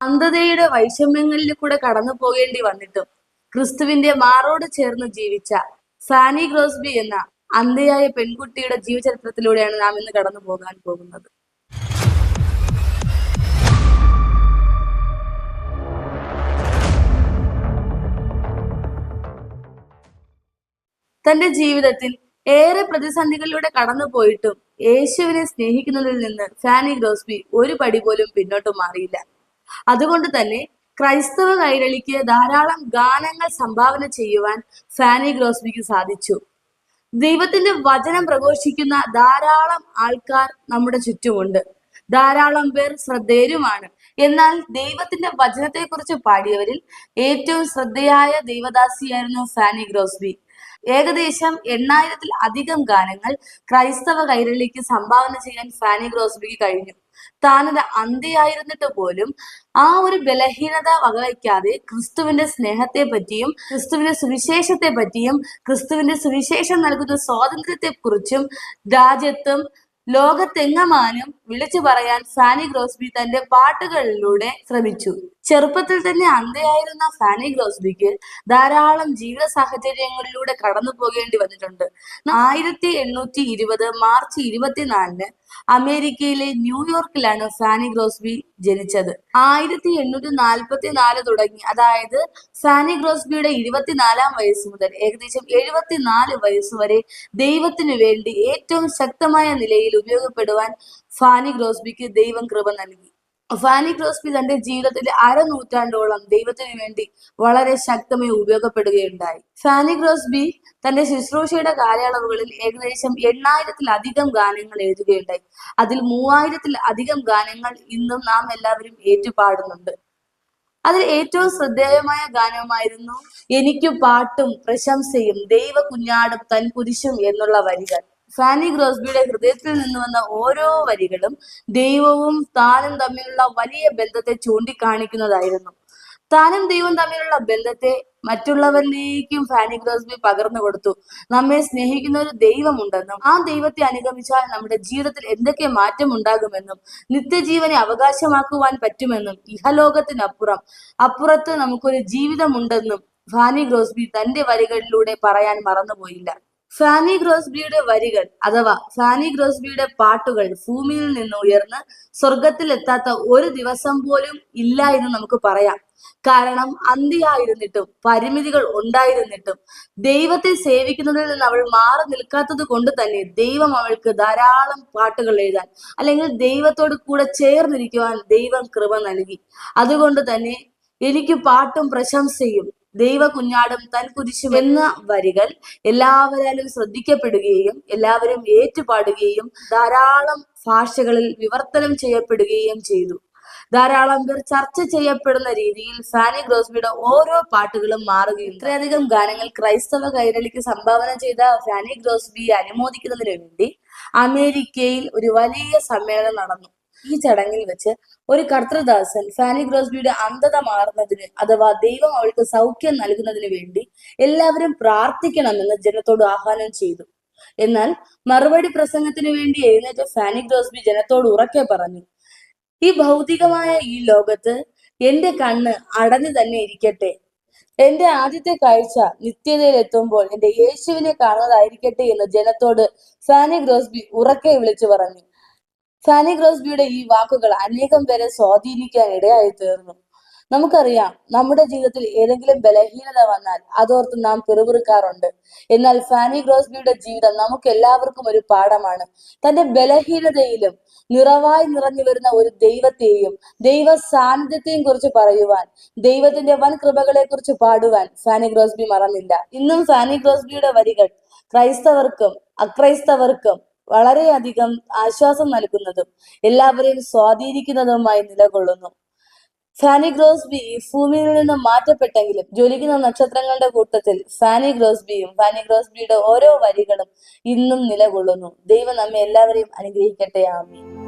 അന്ധതയുടെ വൈഷമ്യങ്ങളിൽ കൂടെ കടന്നു പോകേണ്ടി വന്നിട്ടും ക്രിസ്തുവിന്റെ മാറോട് ചേർന്ന് ജീവിച്ച സാനി ഗ്രോസ്ബി എന്ന അന്ധയായ പെൺകുട്ടിയുടെ ജീവചരിത്രത്തിലൂടെയാണ് നാം ഇന്ന് കടന്നു പോകാൻ പോകുന്നത്. തന്റെ ജീവിതത്തിൽ ഏറെ പ്രതിസന്ധികളിലൂടെ കടന്നു പോയിട്ടും യേശുവിനെ സ്നേഹിക്കുന്നതിൽ നിന്ന് ഫാനി ഗ്രോസ്ബി ഒരു പടി പോലും പിന്നോട്ട് മാറിയില്ല. അതുകൊണ്ട് തന്നെ ക്രൈസ്തവ കൈരളിക്ക് ധാരാളം ഗാനങ്ങൾ സംഭാവന ചെയ്യുവാൻ ഫാനി ഗ്രോസ്ബിക്ക് സാധിച്ചു. ദൈവത്തിന്റെ വചനം പ്രഘോഷിക്കുന്ന ധാരാളം ആൾക്കാർ നമ്മുടെ ചുറ്റുമുണ്ട്. ധാരാളം പേർ ശ്രദ്ധേയരുമാണ്. എന്നാൽ ദൈവത്തിന്റെ വചനത്തെക്കുറിച്ച് പാടിയവരിൽ ഏറ്റവും ശ്രദ്ധയായ ദൈവദാസിയായിരുന്നു ഫാനി ഗ്രോസ്ബി. ഏകദേശം എണ്ണായിരത്തിൽ അധികം ഗാനങ്ങൾ ക്രൈസ്തവ കൈരളിക്ക് സംഭാവന ചെയ്യാൻ ഫാനി ഗ്രോസ്ബിക്ക് കഴിഞ്ഞു. താനൊരു അന്ത്യയായിരുന്നിട്ട് പോലും ആ ഒരു ബലഹീനത വകവയ്ക്കാതെ ക്രിസ്തുവിന്റെ സ്നേഹത്തെ പറ്റിയും ക്രിസ്തുവിന്റെ സുവിശേഷത്തെ പറ്റിയും ക്രിസ്തുവിന്റെ സുവിശേഷം നൽകുന്ന സ്വാതന്ത്ര്യത്തെ കുറിച്ചും രാജ്യത്തും ലോകത്തെങ്ങമാനും വിളിച്ചു പറയാൻ സാനി ഗ്രോസ്ബി തന്റെ പാട്ടുകളിലൂടെ ശ്രമിച്ചു. ചെറുപ്പത്തിൽ തന്നെ അന്ധയായിരുന്ന ഫാനി ഗ്രോസ്ബിക്ക് ധാരാളം ജീവിത സാഹചര്യങ്ങളിലൂടെ കടന്നു പോകേണ്ടി വന്നിട്ടുണ്ട്. ആയിരത്തി എണ്ണൂറ്റി ഇരുപത് മാർച്ച് ഇരുപത്തിനാലിന് അമേരിക്കയിലെ ന്യൂയോർക്കിലാണ് ഫാനി ഗ്രോസ്ബി ജനിച്ചത്. ആയിരത്തി എണ്ണൂറ്റി നാൽപ്പത്തി നാല് തുടങ്ങി അതായത് ഫാനി ഗ്രോസ്ബിയുടെ ഇരുപത്തിനാലാം വയസ്സ് മുതൽ ഏകദേശം എഴുപത്തിനാല് വയസ്സ് വരെ ദൈവത്തിനു വേണ്ടി ഏറ്റവും ശക്തമായ നിലയിൽ ഉപയോഗപ്പെടുവാൻ ഫാനി ഗ്രോസ്ബിക്ക് ദൈവം കൃപ നൽകി. ഫാനി ക്രോസ്ബി തന്റെ ജീവിതത്തിലെ അരനൂറ്റാണ്ടോളം ദൈവത്തിനു വേണ്ടി വളരെ ശക്തമായി ഉപയോഗപ്പെടുകയുണ്ടായി. ഫാനി ക്രോസ്ബി തന്റെ ശുശ്രൂഷയുടെ കാലയളവുകളിൽ ഏകദേശം എണ്ണായിരത്തിലധികം ഗാനങ്ങൾ എഴുതുകയുണ്ടായി. അതിൽ മൂവായിരത്തിൽ അധികം ഗാനങ്ങൾ ഇന്നും നാം എല്ലാവരും ഏറ്റുപാടുന്നുണ്ട്. അതിൽ ഏറ്റവും ശ്രദ്ധേയമായ ഗാനമായിരുന്നു എനിക്ക് പാട്ടും പ്രശംസയും ദൈവ കുഞ്ഞാടും തൻ കുരിശും എന്നുള്ള വരികൾ. ഫാനി ഗ്രോസ്ബിയുടെ ഹൃദയത്തിൽ നിന്ന് വന്ന ഓരോ വരികളും ദൈവവും താനും തമ്മിലുള്ള വലിയ ബന്ധത്തെ ചൂണ്ടിക്കാണിക്കുന്നതായിരുന്നു. താനും ദൈവം തമ്മിലുള്ള ബന്ധത്തെ മറ്റുള്ളവരിലേക്കും ഫാനി ഗ്രോസ്ബി പകർന്നു കൊടുത്തു. നമ്മെ സ്നേഹിക്കുന്ന ഒരു ദൈവമുണ്ടെന്നും ആ ദൈവത്തെ അനുഗമിച്ചാൽ നമ്മുടെ ജീവിതത്തിൽ എന്തൊക്കെ മാറ്റം ഉണ്ടാകുമെന്നും നിത്യജീവനെ അവകാശമാക്കുവാൻ പറ്റുമെന്നും ഇഹലോകത്തിനപ്പുറം അപ്പുറത്ത് നമുക്കൊരു ജീവിതമുണ്ടെന്നും ഫാനി ഗ്രോസ്ബി തന്റെ വരികളിലൂടെ പറയാൻ മറന്നുപോയില്ല. ഫാനി ഗ്രോസ്ബിയുടെ വരികൾ അഥവാ ഫാനി ഗ്രോസ്ബിയുടെ പാട്ടുകൾ ഭൂമിയിൽ നിന്ന് ഉയർന്ന് സ്വർഗത്തിൽ എത്താത്ത ഒരു ദിവസം പോലും ഇല്ല എന്ന് നമുക്ക് പറയാം. കാരണം അന്തിയായിരുന്നിട്ടും പരിമിതികൾ ഉണ്ടായിരുന്നിട്ടും ദൈവത്തെ സേവിക്കുന്നതിൽ നിന്ന് അവൾ മാറി നിൽക്കാത്തത് കൊണ്ട് തന്നെ ദൈവം അവൾക്ക് ധാരാളം പാട്ടുകൾ എഴുതാൻ അല്ലെങ്കിൽ ദൈവത്തോട് കൂടെ ചേർന്നിരിക്കുവാൻ ദൈവം കൃപ നൽകി. അതുകൊണ്ട് തന്നെ എനിക്ക് പാട്ടും പ്രശംസയും ദൈവ കുഞ്ഞാടും തൻ കുരിശും എന്ന വരികൾ എല്ലാവരാലും ശ്രദ്ധിക്കപ്പെടുകയും എല്ലാവരും ഏറ്റുപാടുകയും ധാരാളം ഭാഷകളിൽ വിവർത്തനം ചെയ്യപ്പെടുകയും ചെയ്തു. ധാരാളം പേർ ചർച്ച ചെയ്യപ്പെടുന്ന രീതിയിൽ ഫാനി ഗ്രോസ്ബിയുടെ ഓരോ പാട്ടുകളും മാറുകയും ഇത്രയധികം ഗാനങ്ങൾ ക്രൈസ്തവ കൈരളിക്ക് സംഭാവന ചെയ്ത ഫാനി ഗ്രോസ്ബിയെ അനുമോദിക്കുന്നതിന് വേണ്ടി അമേരിക്കയിൽ ഒരു വലിയ സമ്മേളനം നടന്നു. ഈ ചടങ്ങിൽ വെച്ച് ഒരു കർത്തൃദാസൻ ഫാനി ഗ്രോസ്ബിയുടെ അന്ധത മാറുന്നതിന് അഥവാ ദൈവം അവൾക്ക് സൗഖ്യം നൽകുന്നതിന് വേണ്ടി എല്ലാവരും പ്രാർത്ഥിക്കണമെന്ന് ജനത്തോട് ആഹ്വാനം ചെയ്തു. എന്നാൽ മറുപടി പ്രസംഗത്തിന് വേണ്ടി എഴുന്നേറ്റ ഫാനി ഗ്രോസ്ബി ജനത്തോട് ഉറക്കെ പറഞ്ഞു ഈ ഭൗതികമായ ഈ ലോകത്ത് എന്റെ കണ്ണ് അടഞ്ഞു തന്നെ ഇരിക്കട്ടെ. എന്റെ ആദ്യത്തെ കാഴ്ച നിത്യതയിൽ എത്തുമ്പോൾ എന്റെ യേശുവിനെ കാണുന്നതായിരിക്കട്ടെ എന്ന് ജനത്തോട് ഫാനി ഗ്രോസ്ബി ഉറക്കെ വിളിച്ചു പറഞ്ഞു. ഫാനി ക്രോസ്ബിയുടെ ഈ വാക്കുകൾ അനേകം പേരെ സ്വാധീനിക്കാൻ ഇടയായി തീർന്നു. നമുക്കറിയാം നമ്മുടെ ജീവിതത്തിൽ ഏതെങ്കിലും ബലഹീനത വന്നാൽ അതോർത്ത് നാം പിറുപിറുക്കാറുണ്ട്. എന്നാൽ ഫാനി ഗ്രോസ്ബിയുടെ ജീവിതം നമുക്ക് എല്ലാവർക്കും ഒരു പാഠമാണ്. തന്റെ ബലഹീനതയിലും നിറവായി നിറഞ്ഞു വരുന്ന ഒരു ദൈവത്തെയും ദൈവ സാന്നിധ്യത്തെയും കുറിച്ച് പറയുവാൻ ദൈവത്തിന്റെ വൻ കൃപകളെ കുറിച്ച് പാടുവാൻ ഫാനി ഗ്രോസ്ബി മറന്നില്ല. ഇന്നും ഫാനി ഗ്രോസ്ബിയുടെ വരികൾ ക്രൈസ്തവർക്കും അക്രൈസ്തവർക്കും വളരെയധികം ആശ്വാസം നൽകുന്നതും എല്ലാവരെയും സ്വാധീനിക്കുന്നതുമായി നിലകൊള്ളുന്നു. ഫാനി ഗ്രോസ്ബി ഭൂമിയിൽ നിന്ന് മാറ്റപ്പെട്ടെങ്കിലും ജ്വലിക്കുന്ന നക്ഷത്രങ്ങളുടെ കൂട്ടത്തിൽ ഫാനി ഗ്രോസ്ബിയും ഫാനി ഗ്രോസ്ബിയുടെ ഓരോ വരികളും ഇന്നും നിലകൊള്ളുന്നു. ദൈവം നമ്മെ എല്ലാവരെയും അനുഗ്രഹിക്കട്ടെ. ആമീൻ.